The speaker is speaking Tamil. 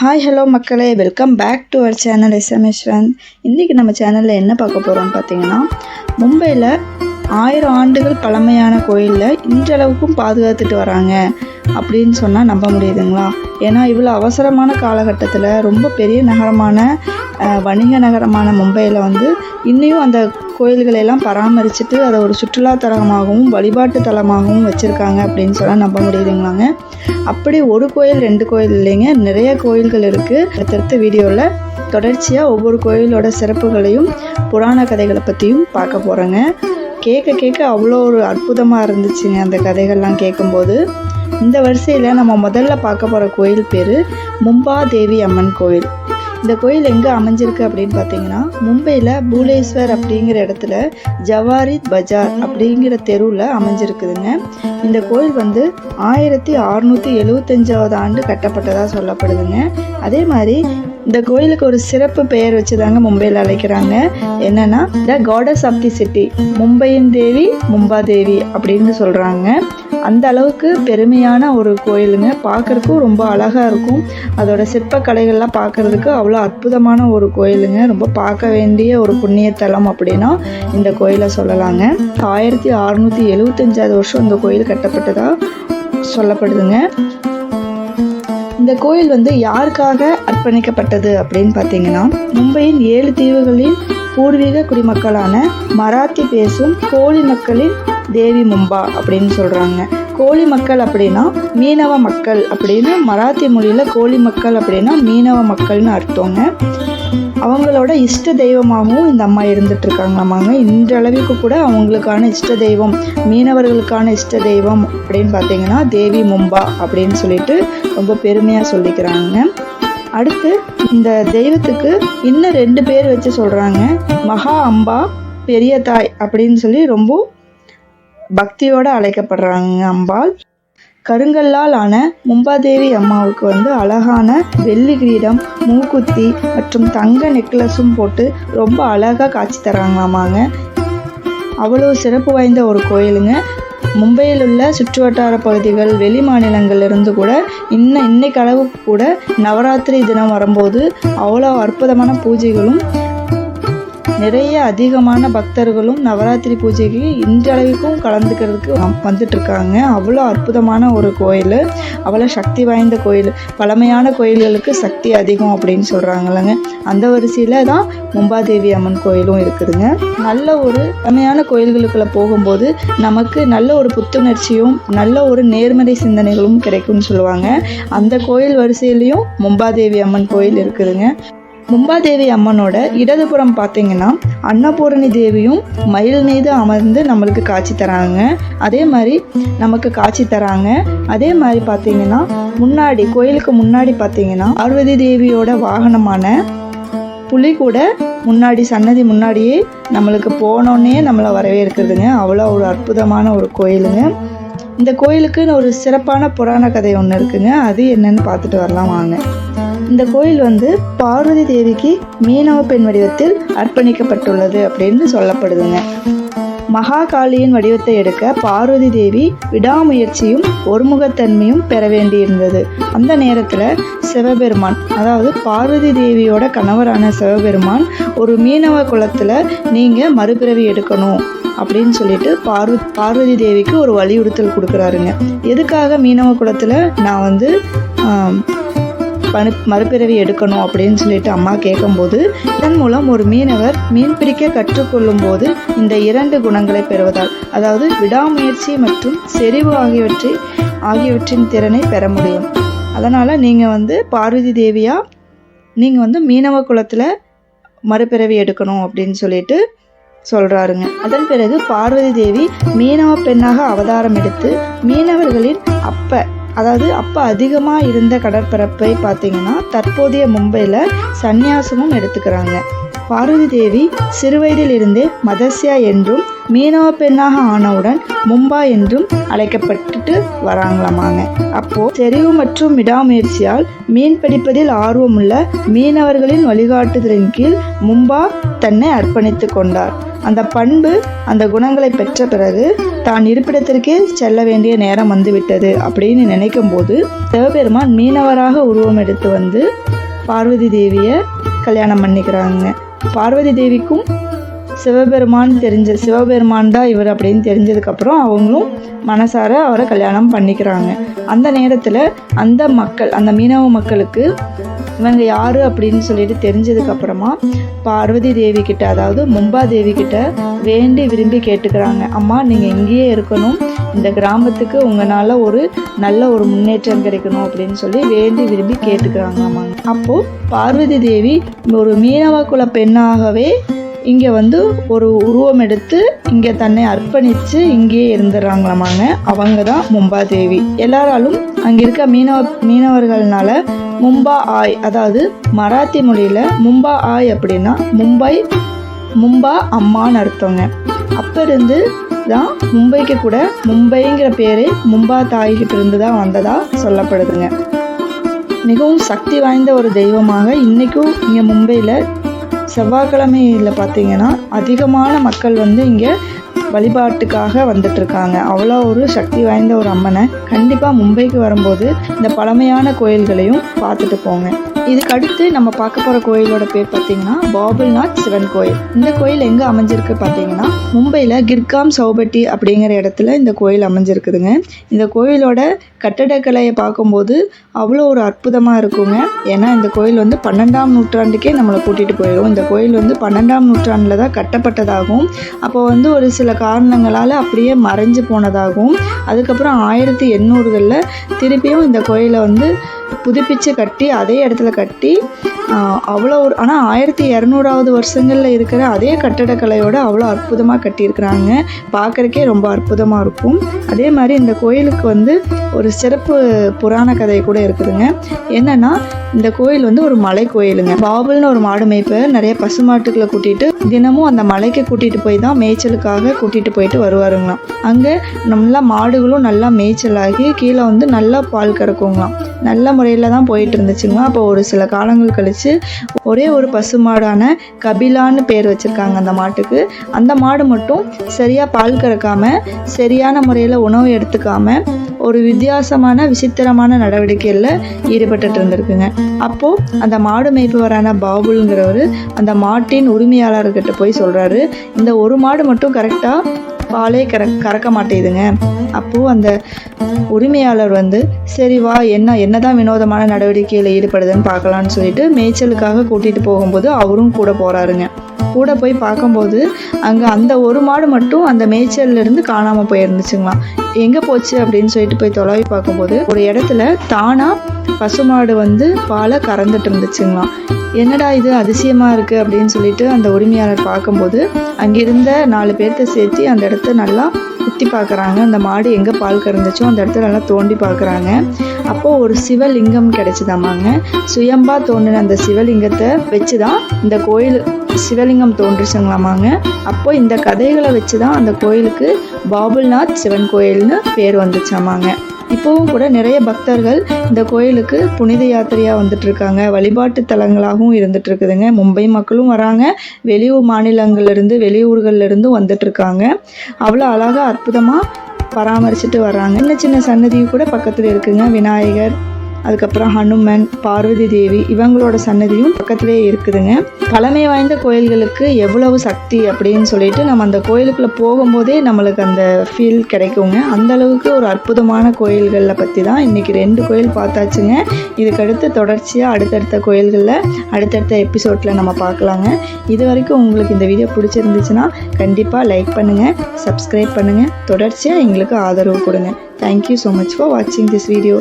ஹாய் ஹலோ மக்களே. Welcome back to our channel SMS one இன்றைக்கி நம்ம சேனலில் என்ன பார்க்க போகிறோம்னு பார்த்தீங்கன்னா மும்பையில் ஆயிரம் ஆண்டுகள் பழமையான கோயிலில் இன்றளவுக்கும் பாதுகாத்துட்டு வராங்க அப்படின்னு சொன்னால் நம்ப முடியுதுங்களா? ஏன்னா இவ்வளோ அவசரமான காலகட்டத்தில் ரொம்ப பெரிய நகரமான வணிக நகரமான மும்பையில் வந்து இன்னையும் அந்த கோயில்களை எல்லாம் பராமரிச்சுட்டு அதை ஒரு சுற்றுலா தலமாகவும் வழிபாட்டு தலமாகவும் வச்சுருக்காங்க அப்படின்னு சொன்னால் நம்ப முடியுதுங்களாங்க. அப்படி ஒரு கோயில் ரெண்டு கோயில் இல்லைங்க. நிறைய கோயில்கள் இருக்குது அடுத்தடுத்த வீடியோவில் தொடர்ச்சியாக ஒவ்வொரு கோயிலோட சிறப்புகளையும் புராண கதைகளை பற்றியும் பார்க்க போகிறோங்க கேட்க கேட்க அவ்வளோ ஒரு அற்புதமாக இருந்துச்சுங்க அந்த கதைகள்லாம் கேட்கும்போது. இந்த வரிசையில் நம்ம முதல்ல பார்க்க போகிற கோயில் பேர் மும்பா தேவி அம்மன் கோயில். இந்த கோயில் எங்கே அமைஞ்சிருக்கு அப்படின்னு பார்த்தீங்கன்னா மும்பையில் பூலேஸ்வர் அப்படிங்கிற இடத்துல ஜவாரித் பஜார் அப்படிங்கிற தெருவில் அமைஞ்சிருக்குதுங்க. இந்த கோயில் வந்து ஆயிரத்தி அறுநூற்றி எழுவத்தஞ்சாவது ஆண்டு கட்டப்பட்டதாக சொல்லப்படுதுங்க. அதே மாதிரி இந்த கோயிலுக்கு ஒரு சிறப்பு பெயர் வச்சுதாங்க மும்பையில் அழைக்கிறாங்க. என்னன்னா the goddess of the city மும்பையின் தேவி மும்பா தேவி அப்படின்னு சொல்கிறாங்க அந்த அளவுக்கு பெருமையான ஒரு கோயிலுங்க. பார்க்கறதுக்கும் ரொம்ப அழகாக இருக்கும். அதோட சிற்பக்கலைகள்லாம் பார்க்கறதுக்கு அவ்வளோ அற்புதமான ஒரு கோயிலுங்க. ரொம்ப பார்க்க வேண்டிய ஒரு புண்ணியத்தலம் அப்படின்னா இந்த கோயிலை சொல்லலாங்க. ஆயிரத்தி அறுநூற்றி எழுவத்தஞ்சாவது வருஷம் இந்த கோயில் கட்டப்பட்டதாக சொல்லப்படுதுங்க. இந்த கோயில் வந்து யாருக்காக அர்ப்பணிக்கப்பட்டது அப்படின்னு பார்த்தீங்கன்னா மும்பையின் ஏழு தீவுகளின் பூர்வீக குடிமக்களான மராத்தி பேசும் கோழி மக்களின் தேவி மும்பா அப்படின்னு சொல்கிறாங்க கோழி மக்கள் அப்படின்னா மீனவ மக்கள் அப்படின்னு மராத்தி மொழியில் கோழி மக்கள் அப்படின்னா மீனவ மக்கள்னு அர்த்தங்க அவங்களோட இஷ்ட தெய்வமாகவும் இந்த அம்மா இருந்துட்டு இருக்காங்களாமாங்க இன்றளவுக்கு கூட அவங்களுக்கான இஷ்ட தெய்வம் மீனவர்களுக்கான இஷ்ட தெய்வம் அப்படின்னு பார்த்தீங்கன்னா தேவி மும்பா அப்படின்னு சொல்லிட்டு ரொம்ப பெருமையாக சொல்லிக்கிறாங்க. அடுத்து இந்த தெய்வத்துக்கு இன்னும் ரெண்டு பேர் வச்சு சொல்கிறாங்க மகா அம்பா பெரிய தாய் அப்படின்னு சொல்லி ரொம்ப பக்தியோடு அழைக்கப்படுறாங்க அம்பாள். கருங்கல்லால் ஆன மும்பாதேவி அம்மாவுக்கு வந்து அழகான வெள்ளி கிரீடம் மூக்குத்தி மற்றும் தங்க நெக்லஸும் போட்டு ரொம்ப அழகாக காட்சி தராங்களாமாங்க. அவ்வளோ சிறப்பு வாய்ந்த ஒரு கோயிலுங்க. மும்பையில் உள்ள சுற்றுவட்டார பகுதிகள் வெளி மாநிலங்களிலிருந்து கூட இன்னும் இன்னைக்கு அளவுக்கு கூட நவராத்திரி தினம் வரும்போது அவ்வளோ அற்புதமான பூஜைகளும் நிறைய அதிகமான பக்தர்களும் நவராத்திரி பூஜைக்கு இன்றளவுக்கும் கலந்துக்கிறதுக்கு வந்துட்டு இருக்காங்க அவ்வளோ அற்புதமான ஒரு கோயில். அவ்வளோ சக்தி வாய்ந்த கோயில். பழமையான கோயில்களுக்கு சக்தி அதிகம் அப்படின்னு சொல்கிறாங்கல்லங்க அந்த வரிசையில் தான் மும்பாதேவி அம்மன் கோயிலும் இருக்குதுங்க. நல்ல ஒரு பழமையான கோயில்களுக்குள்ள போகும்போது நமக்கு நல்ல ஒரு புத்துணர்ச்சியும் நல்ல ஒரு நேர்மறை சிந்தனைகளும் கிடைக்கும்னு சொல்லுவாங்க. அந்த கோயில் வரிசையிலையும் மும்பாதேவி அம்மன் கோயில் இருக்குதுங்க. மும்பாதேவி அம்மனோட இடதுபுறம் பார்த்தீங்கன்னா அன்னபூரணி தேவியும் மயில் மீது அமர்ந்து நம்மளுக்கு காட்சி தராங்க. அதே மாதிரி நமக்கு காட்சி தராங்க. அதே மாதிரி பார்த்தீங்கன்னா முன்னாடி கோயிலுக்கு முன்னாடி பார்த்தீங்கன்னா பார்வதி தேவியோட வாகனமான புலி கூட முன்னாடி சன்னதி முன்னாடியே நம்மளுக்கு போனோன்னே நம்மளை வரவேற்கிறதுங்க. அவ்வளோ ஒரு அற்புதமான ஒரு கோயிலுங்க. இந்த கோயிலுக்குன்னு ஒரு சிறப்பான புராண கதை ஒன்று இருக்குங்க. அது என்னன்னு பார்த்துட்டு வரலாம் வாங்க. இந்த கோயில் வந்து பார்வதி தேவிக்கு மீனவ பெண் வடிவத்தில் அர்ப்பணிக்கப்பட்டுள்ளது அப்படின்னு சொல்லப்படுதுங்க. மகாகாளியின் வடிவத்தை எடுக்க பார்வதி தேவி விடாமுயற்சியும் ஒருமுகத்தன்மையும் பெற வேண்டியிருந்தது. அந்த நேரத்தில் சிவபெருமான் அதாவது பார்வதி தேவியோட கணவரான சிவபெருமான் ஒரு மீனவ குலத்தில் நீங்கள் மறுபிறவி எடுக்கணும் அப்படின்னு சொல்லிட்டு பார்வ பார்வதி தேவிக்கு ஒரு வலியுறுத்தல் கொடுக்குறாருங்க. எதுக்காக மீனவ குலத்தில் நான் வந்து ஆம், மறுபிறவி எடுக்கணும் அப்படின்னு சொல்லிட்டு அம்மா கேட்கும்போது இதன் மூலம் ஒரு மீனவர் மீன் பிடிக்க கற்றுக்கொள்ளும் போது இந்த இரண்டு குணங்களை பெறுவதால் அதாவது விடாமுயற்சி மற்றும் செறிவு ஆகியவற்றை ஆகியவற்றின் திறனை பெற முடியும். அதனால் நீங்கள் வந்து பார்வதி தேவியாக நீங்கள் வந்து மீனவ குலத்தில் மறுபிறவி எடுக்கணும் அப்படின்னு சொல்லிட்டு சொல்கிறாருங்க அதன் பிறகு பார்வதி தேவி மீனவ பெண்ணாக அவதாரம் எடுத்து மீனவர்களின் அப்ப அதாவது அப்போ அதிகமாக இருந்த கடற்பரப்பை பார்த்தீங்கன்னா தற்போதைய மும்பையில் சந்நியாசமும் எடுத்துக்கிறாங்க. பார்வதி தேவி சிறுவயதிலிருந்தே மதசியா மதஸ்யா என்றும் மீனவ பெண்ணாக ஆனவுடன் மும்பா என்றும் அழைக்கப்பட்டுட்டு வராங்களாமாங்க. அப்போ தெரிவு மற்றும் விடாமுயற்சியால் மீன் பிடிப்பதில் ஆர்வமுள்ள மீனவர்களின் வழிகாட்டுதலின் கீழ் மும்பா தன்னை அர்ப்பணித்து கொண்டார். அந்த பண்பு அந்த குணங்களை பெற்ற பிறகு தான் இருப்பிடத்திற்கே செல்ல வேண்டிய நேரம் வந்துவிட்டது அப்படின்னு நினைக்கும் போது சிவபெருமான் மீனவராக உருவம் எடுத்து வந்து பார்வதி தேவியை கல்யாணம் பண்ணிக்கிறாங்க. பார்வதி தேவிக்கும் சிவபெருமான் தெரிஞ்ச சிவபெருமான் தான் இவர் அப்படின்னு தெரிஞ்சதுக்கப்புறம் அவங்களும் மனசார அவரை கல்யாணம் பண்ணிக்கிறாங்க. அந்த நேரத்தில் அந்த மக்கள் அந்த மீனவ மக்களுக்கு இவங்க யார் அப்படின்னு சொல்லிட்டு தெரிஞ்சதுக்கப்புறமா பார்வதி தேவி கிட்ட அதாவது மும்பா தேவி கிட்ட வேண்டி விரும்பி கேட்டுக்கிறாங்க. அம்மா நீங்கள் இங்கேயே இருக்கணும். இந்த கிராமத்துக்கு உங்களால் ஒரு நல்ல ஒரு முன்னேற்றம் கிடைக்கணும் அப்படின்னு சொல்லி வேண்டி விரும்பி கேட்டுக்கிறாங்க அம்மா அப்போது பார்வதி தேவி ஒரு மீனவ குல பெண்ணாகவே இங்கே வந்து ஒரு உருவம் எடுத்து இங்கே தன்னை அர்ப்பணித்து இங்கேயே இருந்துடுறாங்களாமாங்க. அவங்க தான் மும்பா தேவி. எல்லாராலும் அங்கே இருக்க மீனவ மீனவர்கள்னால மும்பா ஆய் அதாவது மராத்தி மொழியில் மும்பா ஆய் அப்படின்னா மும்பை மும்பா அம்மான்னு அர்த்தங்க. அப்போ இருந்து தான் மும்பைக்கு கூட மும்பைங்கிற பேரே மும்பா தாய்கிட்ட இருந்து தான் வந்ததாக சொல்லப்படுதுங்க. மிகவும் சக்தி வாய்ந்த ஒரு தெய்வமாக இன்றைக்கும் இங்கே மும்பையில் செவ்வாய்க்கிழமையில் பார்த்தீங்கன்னா அதிகமான மக்கள் வந்து இங்கே வழிபாட்டுக்காக வந்துட்டுருக்காங்க. அவ்வளோ ஒரு சக்தி வாய்ந்த ஒரு அம்மனை கண்டிப்பாக மும்பைக்கு வரும்போது இந்த பழமையான கோயில்களையும் பார்த்துட்டு போங்க. இதுக்கு அடுத்து நம்ம பார்க்க போகிற கோயிலோட பேர் பார்த்தீங்கன்னா பாபுல்நாத் சிவன் கோயில். இந்த கோயில் எங்கே அமைஞ்சிருக்கு பார்த்தீங்கன்னா மும்பையில் கிர்காம் சௌபட்டி அப்படிங்கிற இடத்துல இந்த கோயில் அமைஞ்சிருக்குதுங்க. இந்த கோயிலோட கட்டடக்கலையை பார்க்கும்போது அவ்வளோ ஒரு அற்புதமாக இருக்குங்க. ஏன்னா இந்த கோயில் வந்து பன்னெண்டாம் நூற்றாண்டுக்கே நம்மளை கூட்டிகிட்டு போயிடும். இந்த கோயில் வந்து பன்னெண்டாம் நூற்றாண்டில் தான் கட்டப்பட்டதாகவும் அப்போ வந்து ஒரு சில காரணங்களால் அப்படியே மறைஞ்சு போனதாகவும் அதுக்கப்புறம் ஆயிரத்தி எண்ணூறுகளில் திருப்பியும் இந்த கோயிலை வந்து புதுப்பிச்சு கட்டி அதே இடத்துல கட்டி அவ்வளோ ஒரு ஆனால் ஆயிரத்தி இரநூறாவது வருஷங்களில் இருக்கிற அதே கட்டடக்கலையோடு அவ்வளோ அற்புதமாக கட்டியிருக்கிறாங்க. பார்க்குறக்கே ரொம்ப அற்புதமாக இருக்கும். அதே மாதிரி இந்த கோயிலுக்கு வந்து ஒரு சிறப்பு புராண கதை கூட இருக்குதுங்க. என்னென்னா இந்த கோயில் வந்து ஒரு மலை கோயிலுங்க. பாபுல்னு ஒரு மாடு மேய்ப்பர் நிறைய பசுமாட்டுக்களை கூட்டிகிட்டு தினமும் அந்த மலைக்கு கூட்டிகிட்டு போய் தான் மேய்ச்சலுக்காக கூட்டிகிட்டு போயிட்டு வருவாருங்களாம். அங்கே நல்லா மாடுகளும் நல்லா மேய்ச்சலாகி கீழே வந்து நல்லா பால் கறக்குங்களாம். நல்ல முறையில் தான் போயிட்டு இருந்துச்சுங்க. அப்போ ஒரு சில காலங்கள் கழித்து ஒரே ஒரு பசுமாடான கபிலான்னு பேர் வச்சுருக்காங்க அந்த மாட்டுக்கு. அந்த மாடு மட்டும் சரியாக பால் கறக்காமல் சரியான முறையில் உணவு எடுத்துக்காமல் ஒரு வித்தியாசமான விசித்திரமான நடவடிக்கைகளில் ஈடுபட்டுட்டு இருந்திருக்குங்க. அப்போது அந்த மாடு மேய்ப்பவரான பாபுலுங்கிறவர் அந்த மாட்டின் உரிமையாளர்கிட்ட போய் சொல்கிறாரு இந்த ஒரு மாடு மட்டும் கரெக்டாக பாலே கற கறக்க மாட்டேதுங்க அப்போது அந்த உரிமையாளர் வந்து சரி வா என்ன என்னதான் வினோதமான நடவடிக்கையில் ஈடுபடுதுன்னு பார்க்கலான்னு சொல்லிட்டு மேய்ச்சலுக்காக கூட்டிகிட்டு போகும்போது அவரும் கூட போகிறாருங்க கூட போய் பார்க்கும்போது அங்கே அந்த ஒரு மாடு மட்டும் அந்த மேய்ச்சல்லேருந்து காணாமல் போயிருந்துச்சுங்களாம் எங்கே போச்சு? அப்படின்னு சொல்லிட்டு போய் தொலைவி பார்க்கும்போது ஒரு இடத்துல தானாக பசுமாடு வந்து பாலை கறந்துட்டு இருந்துச்சுங்களாம் என்னடா இது அதிசயமாக இருக்குது அப்படின்னு சொல்லிட்டு அந்த உரிமையாளர் பார்க்கும்போது அங்கிருந்த நாலு பேர்த்த சேர்த்து அந்த இடத்த நல்லா குத்தி பார்க்குறாங்க. அந்த மாடு எங்கே பால் கறந்துச்சோ அந்த இடத்துல நல்லா தோண்டி பார்க்குறாங்க. அப்போது ஒரு சிவலிங்கம் கிடச்சிதாமாங்க. சுயம்பா தோண்டின அந்த சிவலிங்கத்தை வச்சு தான் இந்த கோயில் சிவலிங்கம் தோன்றுச்சுங்களாமாங்க. அப்போ இந்த கதைகளை வச்சு தான் அந்த கோயிலுக்கு பாபுல்நாத் சிவன் கோயில்னு பேர் வந்துச்சாமாங்க. இப்போவும் கூட நிறைய பக்தர்கள் இந்த கோயிலுக்கு புனித யாத்திரையாக வந்துட்டுருக்காங்க. வழிபாட்டு தலங்களாகவும் இருந்துகிட்ருக்குதுங்க மும்பை மக்களும் வராங்க. வெளியூர் மாநிலங்கள்லேருந்து வெளியூர்கள்லேருந்து வந்துட்டுருக்காங்க. அவ்வளோ அழகாக அற்புதமாக பராமரிச்சுட்டு வர்றாங்க. சின்ன சின்ன சன்னதியும் கூட பக்கத்தில் இருக்குங்க. விநாயகர் அதுக்கப்புறம் ஹனுமன் பார்வதி தேவி இவங்களோட சன்னதியும் பக்கத்துலேயே இருக்குதுங்க. பழமை வாய்ந்த கோயில்களுக்கு எவ்வளவு சக்தி அப்படின்னு சொல்லிட்டு நம்ம அந்த கோயிலுக்குள்ளே போகும்போதே நம்மளுக்கு அந்த ஃபீல் கிடைக்குங்க. அந்த அளவுக்கு ஒரு அற்புதமான கோயில்களில் பற்றி தான் இன்றைக்கி ரெண்டு கோயில் பார்த்தாச்சுங்க. இதுக்கடுத்து தொடர்ச்சியாக அடுத்தடுத்த கோயில்களில் அடுத்தடுத்த எபிசோடில் நம்ம பார்க்கலாங்க. இது வரைக்கும் உங்களுக்கு இந்த வீடியோ பிடிச்சிருந்துச்சுன்னா கண்டிப்பாக லைக் பண்ணுங்கள் சப்ஸ்கிரைப் பண்ணுங்கள் தொடர்ச்சியாக எங்களுக்கு ஆதரவு கொடுங்க. Thank you so much for வாட்சிங் திஸ் வீடியோ